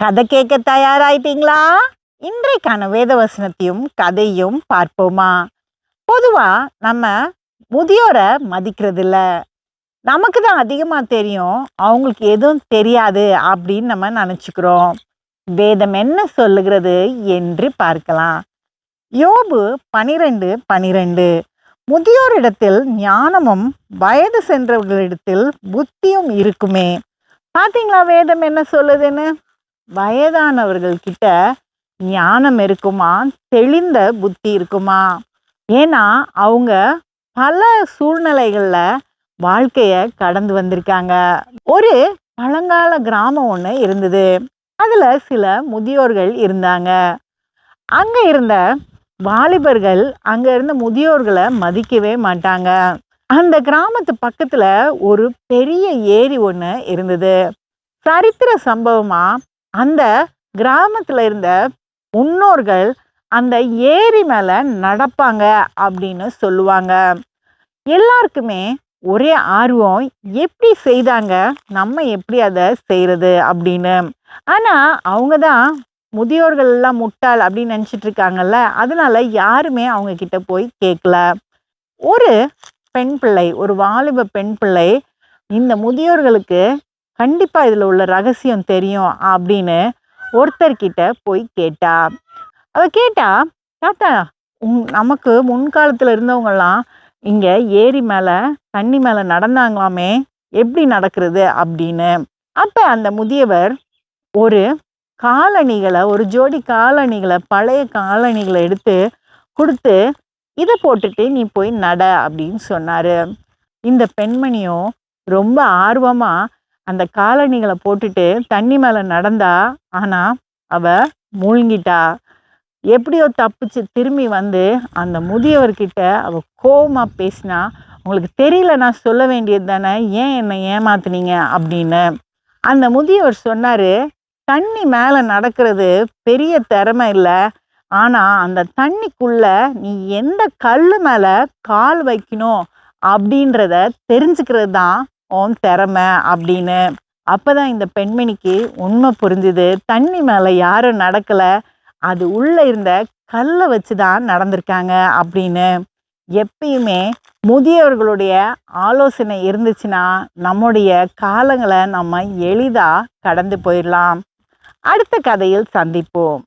கதை கேட்க தயாராயிட்டீங்களா? இன்றைக்கான வேதவசனத்தையும் கதையும் பார்ப்போமா? பொதுவா நம்ம முதியோரை மதிக்கிறது இல்லை நமக்கு தான் அதிகமாக தெரியும் அவங்களுக்கு எதுவும் தெரியாது அப்படின்னு நம்ம நினச்சிக்கிறோம். வேதம் என்ன சொல்லுகிறது என்று பார்க்கலாம். யோபு பனிரெண்டு பனிரெண்டு. முதியோரிடத்தில் ஞானமும் வயது சென்றவர்களிடத்தில் புத்தியும் இருக்குமே. பார்த்தீங்களா வேதம் என்ன சொல்லுதுன்னு? வயதானவர்கள் கிட்ட ஞானம் இருக்குமா? தெளிந்த புத்தி இருக்குமா? ஏன்னா அவங்க பல சூழ்நிலைகளில் வாழ்க்கையை கடந்து வந்திருக்காங்க. ஒரு பழங்கால கிராமம் ஒன்று இருந்தது. அதில் சில முதியோர்கள் இருந்தாங்க. அங்கே இருந்த வாலிபர்கள் அங்கே இருந்த முதியோர்களை மதிக்கவே மாட்டாங்க. அந்த கிராமத்து பக்கத்தில் ஒரு பெரிய ஏரி ஒன்று இருந்தது. சரித்திர சம்பவமாக அந்த கிராமத்தில் இருந்த முன்னோர்கள் அந்த ஏரி மேலே நடப்பாங்க அப்படின்னு சொல்லுவாங்க. எல்லாருக்குமே ஒரே ஆர்வம் எப்படி செய்தாங்க நம்ம எப்படி அதை செய்கிறது அப்படின்னு. ஆனால் அவங்க தான் முதியோர்கள் எல்லாம் முட்டாள் அப்படின்னு நினச்சிட்டு இருக்காங்கல்ல அதனால யாருமே அவங்க கிட்ட போய் கேட்கல ஒரு பெண் பிள்ளை ஒரு வாலிப பெண் பிள்ளை இந்த முதியோர்களுக்கு கண்டிப்பாக இதில் உள்ள ரகசியம் தெரியும் அப்படின்னு ஒருத்தர்கிட்ட போய் கேட்டா. அவள் கேட்டா தாத்தா உங் நமக்கு முன்காலத்தில் இருந்தவங்கெல்லாம் இங்கே ஏரி மேலே தண்ணி மேலே நடந்தாங்களாமே எப்படி நடக்கிறது? அப்படின்னு. அப்போ அந்த முதியவர் ஒரு காலணிகளை ஒரு ஜோடி காலணிகளை பழைய காலணிகளை எடுத்து கொடுத்து இதை போட்டுட்டு நீ போய் நட அப்படின்னு சொன்னார். இந்த பெண்மணியும் ரொம்ப ஆர்வமாக அந்த காலணிகளை போட்டுட்டு தண்ணி மேலே நடந்தா ஆனால் அவ மூழ்கிட்டா. எப்படியோ தப்பிச்சு திரும்பி வந்து அந்த முதியவர்கிட்ட அவ கோபமாக பேசினா உங்களுக்கு தெரியல நான் சொல்ல வேண்டியது தானே ஏன் என்னை ஏமாத்துனீங்க? அப்படின்னு. அந்த முதியவர் சொன்னார் தண்ணி மேலே நடக்கிறது பெரிய திறமை இல்லை. ஆனால் அந்த தண்ணிக்குள்ளே நீ எந்த கல் மேலே கால் வைக்கணும்? அப்படின்றத தெரிஞ்சுக்கிறது தான் உன் திறமை அப்படின்னு. அப்பதான் இந்த பெண்மணிக்கு உண்மை புரிஞ்சுது. தண்ணி மேலே யாரும் நடக்கலை. அது உள்ளே இருந்த கல்லை வச்சு தான் நடந்திருக்காங்க அப்படின்னு. எப்பயுமே முதியவர்களுடைய ஆலோசனை இருந்துச்சுன்னா நம்முடைய காலங்களை நம்ம எளிதாக கடந்து போயிடலாம். அடுத்த கதையில் சந்திப்போம்.